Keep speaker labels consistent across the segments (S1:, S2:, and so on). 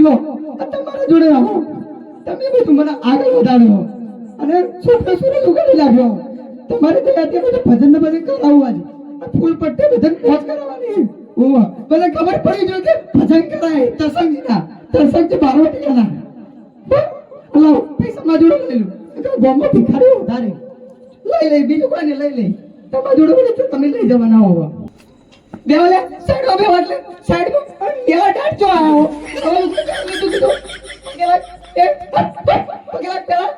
S1: લો તમારા જોડે આવો. તમે બધું મને આગળ વધાર્યો. અને છોકરો સુરત ઉગાડી લાગ્યો. તમારે ત્યાંથી બધું ભજન ને ભજન કરાવવું આજે. ફૂલ પટ્ટે ભજન મોજ કરાવવાની. ઓહ બધા ખબર પડી જોઈએ કે ભજન કરાય. તસંગીના તસંગ ના લાવ પૈસા માં જોડે લઈ લો. ગોમો ભિખારી વધારે. લઈ લઈ બીજું કોઈ લઈ લઈ તમારા જોડે તો તમે લઈ જવાના હોવા. બેવલે સાઈડમાં બેવ એટલે. સાઈડમાં કેવા ડાટ જો આવો. હવે તું કીધું પગેલા એ પગેલા પેલા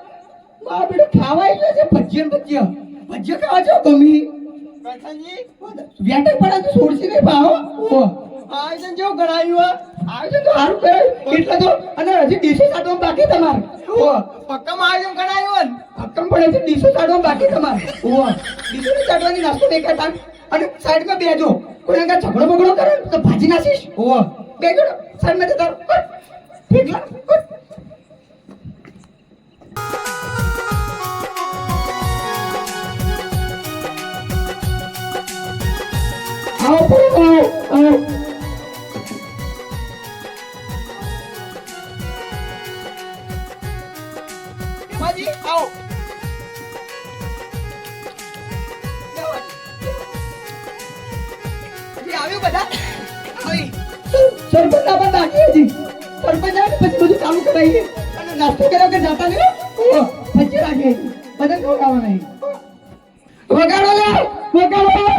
S1: મા બેટો ખાવા એટલે છે ભજીયા ભજીયા. ભજીયા ખાવા છો ગમી?
S2: પ્રધાનજી?
S1: વ્યાટક પડે તો છોડશી નહીં પાવો ઓ
S2: જો જેવું કરાયું
S1: આયોજન તો સારું કરે એટલે તો અને હજી ડીશો સાટવા બાકી તમારે.
S2: પક્કમ આયોજન કરાયું
S1: પક્કમ પણ છે ડીશો સાટવા બાકી તમારે. ઓ ડીશો ની સાટવાની નાસ્તો દેખાતા અને સાઈડમાં બેજો. કોઈ આગળ ઝઘડો બગડો કરે તો ભાજી નાખીશ. ઓ બેજો સાઈડમાં જતા રહો. ઠીક આવો આવો આવો.
S2: માજી આવો આવ્યું બધા?
S1: સરપંચ આપણે બાકી હજી. સરપંચ આવે પછી બધું ચાલુ કરાવીએ. અને નાસ્તો કર્યા વગર જાતા નહીં પછી રાખીએ. વગાડો વગાડો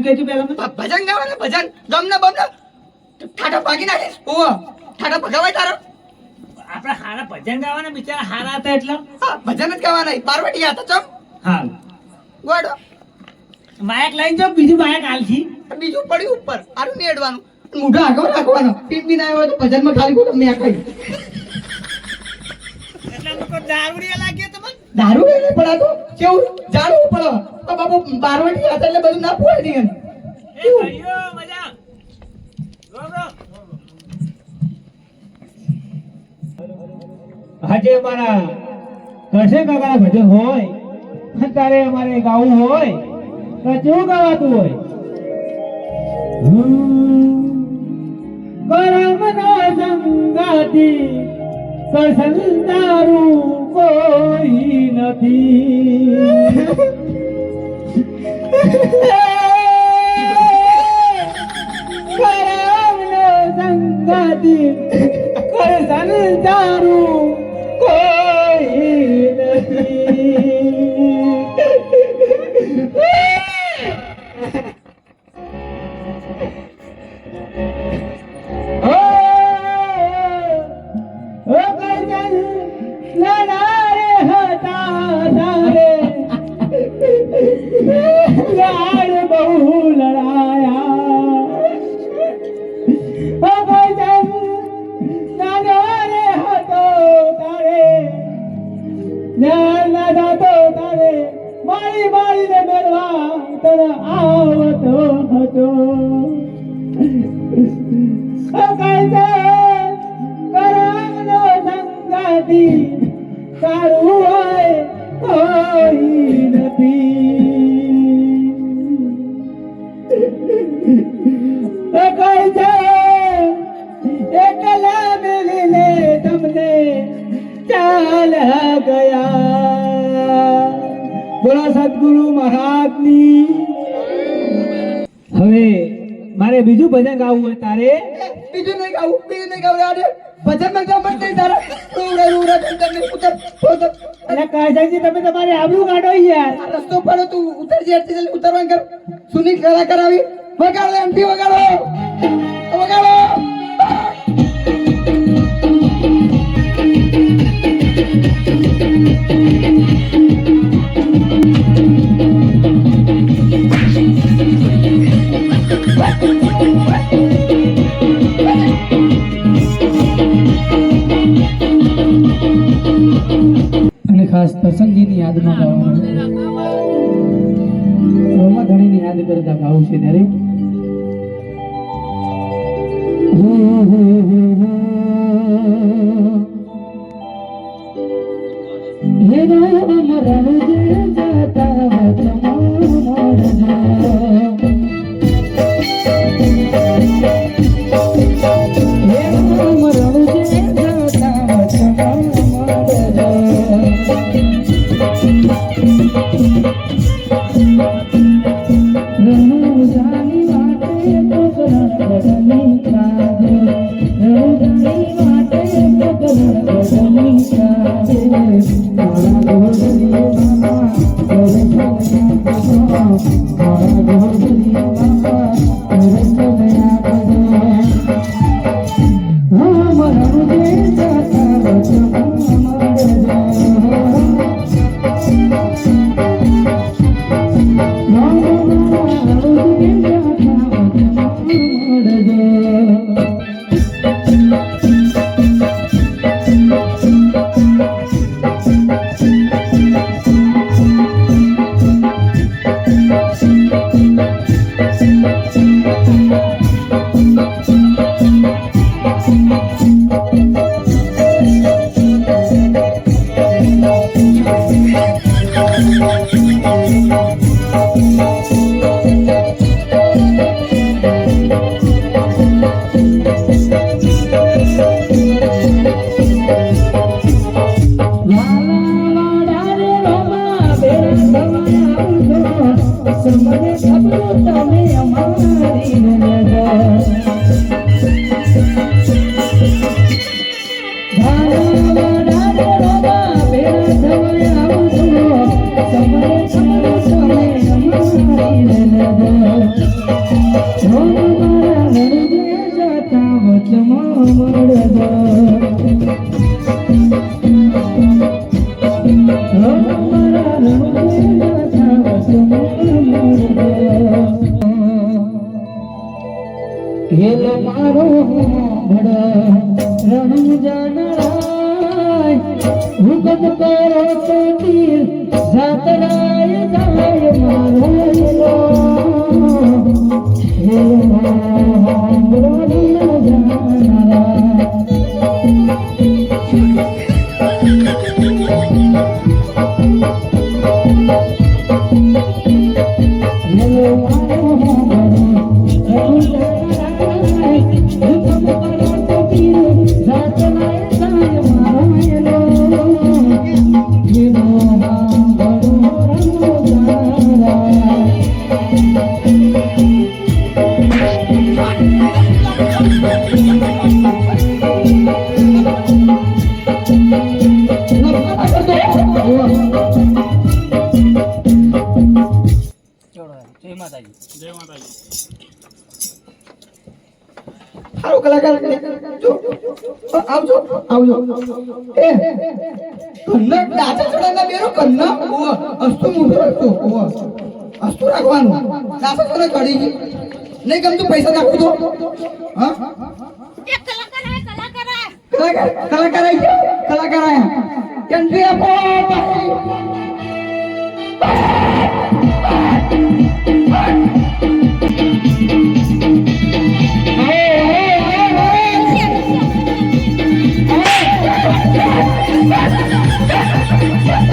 S3: એમ કહેજો પહેલા મને?
S2: ભજન ગાવાના ભજન. ગમને બમને ઠાઠા ભાગી નાખીશ ઓ ઠાઠા ભગાવાય તારો.
S3: આપણે હારા ભજન ગાવાના બિચારા હારા હતા એટલે.
S2: ભજન જ ગાવાના પાર્વતી હતા ચમ.
S3: હા.
S2: ગોડો.
S3: માયક લઈને જો બીજું માયક હાલથી.
S2: બીજું પડ્યું ઉપર. આરું નેડવાનું.
S1: મૂઢા આગળ રાખવાનો. પીપ બી ના આવ્યો તો ભજનમાં ખાલી ખોટું મેં ખાઈ.
S3: એટલે લોકો દારૂડિયા લાગ્યા તમને
S1: દારૂ નહીં પડાતો કેવું? જાણવું પડે. તો બાબુ બારવટી હતા એટલે બધું ના પૂરે નહીં
S4: આજે અમારા કરશે કાકા ભજન હોય અત્યારે તારે અમારે ગાવું હોય તો કેવું ગાવાતું હોય? કરમ નો સંગાતી કરશન તારું કોઈ નથી કરમ નો સંગાતી કરશન તારું બોલો સદગુરુ મહારાજની હવે મારે બીજું ભજન ગાવું તારે?
S1: બીજું નહીં ગાવું, બીજું નહીં ગાવું ભજનમાં ગાવ નહીં તારા. ઉતર ઉતર
S5: સાહેબજી તમે તમારી આબરૂ કાઢો યાર.
S4: રસ્તો પર તું ઉતરજે, ઉતરવાનું કર. સુની કલા કરાવી. વગાડો એમથી વગાડો. ஏதோ மரண ஜாதா આવો કલાકાર જો આવજો આવજો. એ કન્ન દાતા છોડાના બેરો કન્ન ઓ અસ્તુ મુઠો અસ્તુ ઓ અસ્તુ રાખવાનું. દાતા છોડે ચડી ગઈ નહીં ગમતું પૈસા નાખું તો. હા?
S1: કલાકાર કલાકાર
S4: કલાકાર આયા કેન્દ્રીય આપો
S3: Yeah!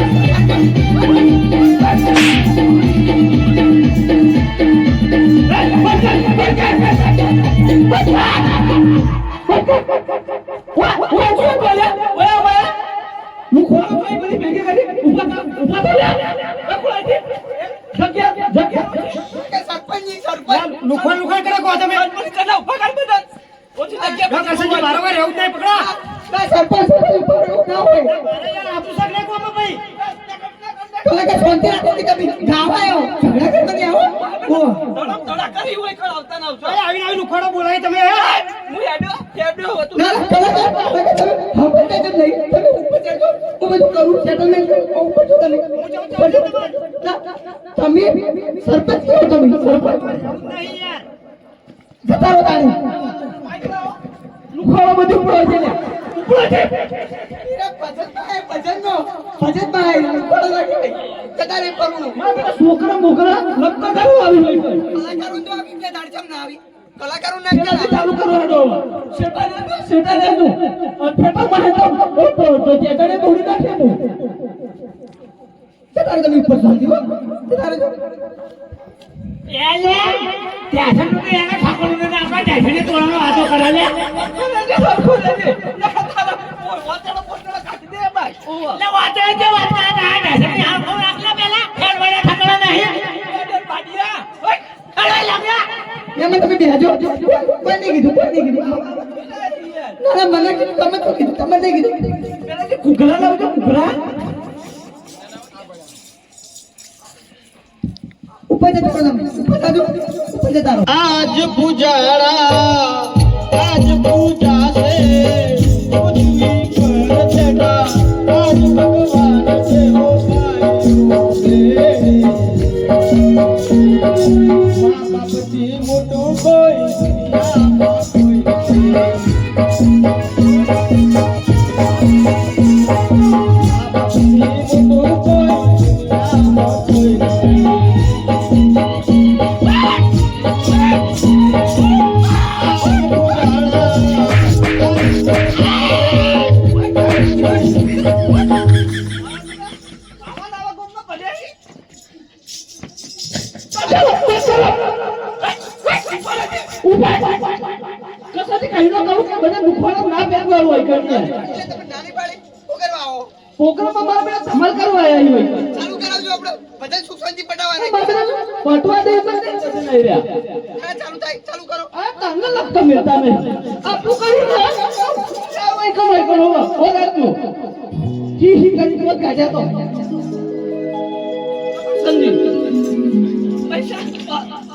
S3: તમે
S2: હું હેડ્યો હેડ્યો હતું
S1: ના, તમે. તમે કરું, કરું. ઉપર.
S4: છોકરા મોકરા લપકા કરવું આવી
S2: કલાકારો તો આવી ગયા દાડચમ ના આવી કલાકારો ના
S4: ચાલુ કરવાનો લેજો શેટા લેજો ફેટા મારે તો તો તો ચેતને નાખે
S1: તમે ઉપર હો.
S3: ત્યાં એને આપણા તોડવાનો વાતો કરે લે વાતો જે વાત ને ઠાકોરા નહીં લાગ્યા
S1: એમાં તમે બેજો કોઈ નહીં કીધું, કોઈ નહીં કીધું. ના, મને તમે તો કીધું, તમે નહીં કીધું. ઉપર જતા ઉપર. ઉપર
S6: આજ પૂજારા
S4: કસાથી કહી દો કહું હોય હોય
S2: ચાલુ હા કરો
S4: આ તંગ લગતો મિલતા નહીં આપું વઈ કમાઈ કરો હો રાજુ હી કરી મત ગાજા તો.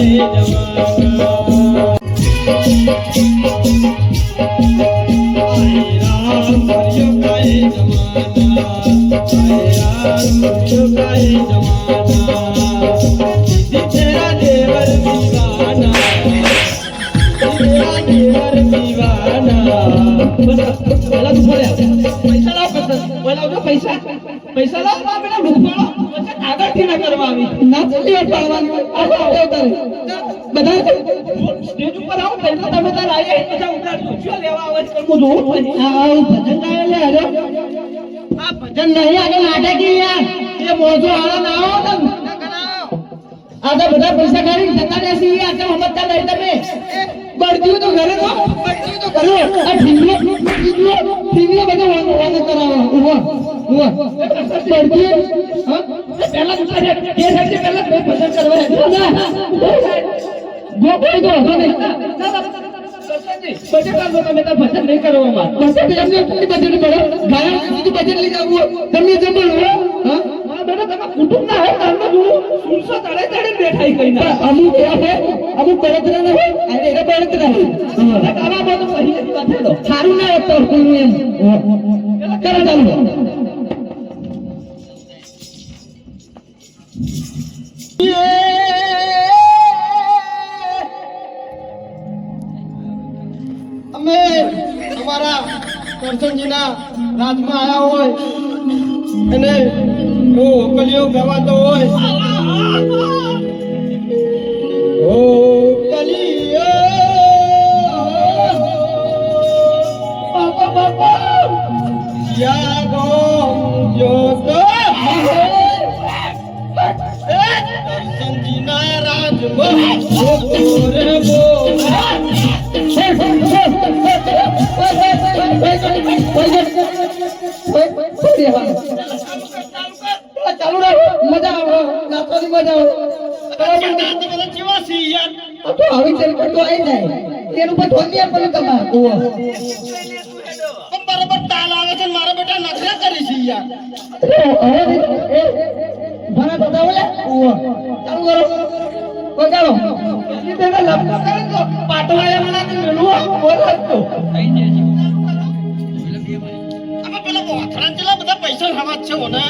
S4: જમા એ બધા ઉતારજો શું લેવા આવે છે હું જોઉં પછી
S1: આ આવું ભજન ગાય લે અરે આ ભજન નહીં આગળ નાટકી યાર એ મોજો આળો ના આવો તમે આ તો બધા પૈસા કાઢી જતા રહેશે યાર કેમ સમજતા નહીં તમે બળદીઓ તો ઘરે તો બળદીઓ તો ઘરે આ ઢીંગલો ઢીંગલો ઢીંગલો બધો વાંધો વાંધો કરાવો ઊભો ઊભો બળદીઓ હા
S4: પહેલા ઉતાર જે સાઈડ પહેલા બે ભજન કરવા
S1: જો કોઈ તો હતો નહીં
S4: બજેટ આપો તમે ભજન નહીં
S1: કરવામાં એમને બજેટ ગાયન સુધી બજેટ લઈ જવું તમને જે બોલો હા?
S4: હા બેટા તમે કુટુંબ ના હે ઘરમાં જોડું સુરસો તળે તળે બેઠાઈ કઈ ના.
S1: અમુક છે અમુક બળતરા ના હોય અને બળતરા
S4: વાત હેડો
S1: સારું ના તો એમ. કરો ચાલુ.
S6: કરશનજીના રાજમાં આવ્યા હોય
S1: અને ઓ કલિયો ગવાતો હોય. ઓ
S4: કેવા યાર
S6: તો હવે કરતો આવી જાય તેનું પર ધોની આપે તમારે.
S4: પણ બરાબર તાલ આવે છે મારા બેટા નખરા કરી. છે યાર
S6: ભરા દાદા બોલે ચાલુ કરો બગાડો તેને બોલે તો.
S4: બોથરાન બધા પૈસા હવા છે ઓને.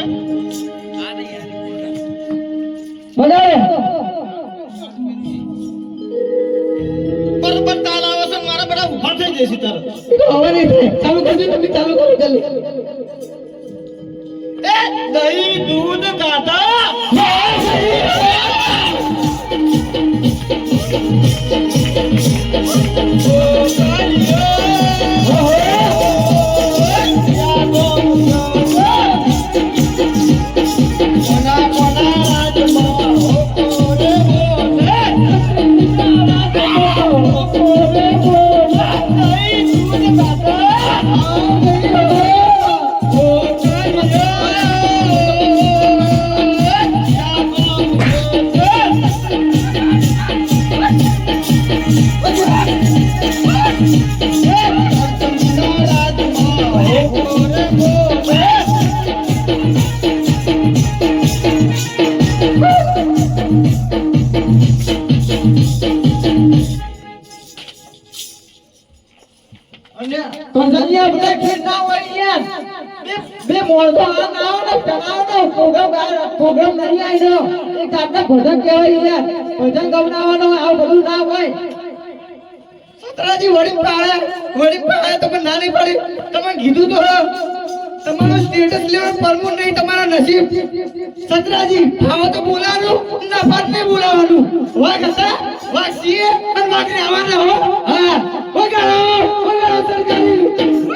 S6: આ આવી રહ્યો. એ જાતના ભજન કહેવાય યાર. ભજન ગવડાવવાનો આવું બધું ના હોય. સતરાજી વળી પાડે. વળી પાડે તમે ના નહીં પડી. તમે કીધું તો. તમારું સ્ટેટસ લેવલ પરમું નહીં, તમારા નસીબ. સતરાજી આવો તો બોલાવાનું ના પાત નહીં બોલાવાનું. વાઘ હતા વાઘ સીએ. અને વાઘ આવવાના હો. હા. વગાડો વગાડો સરકારી.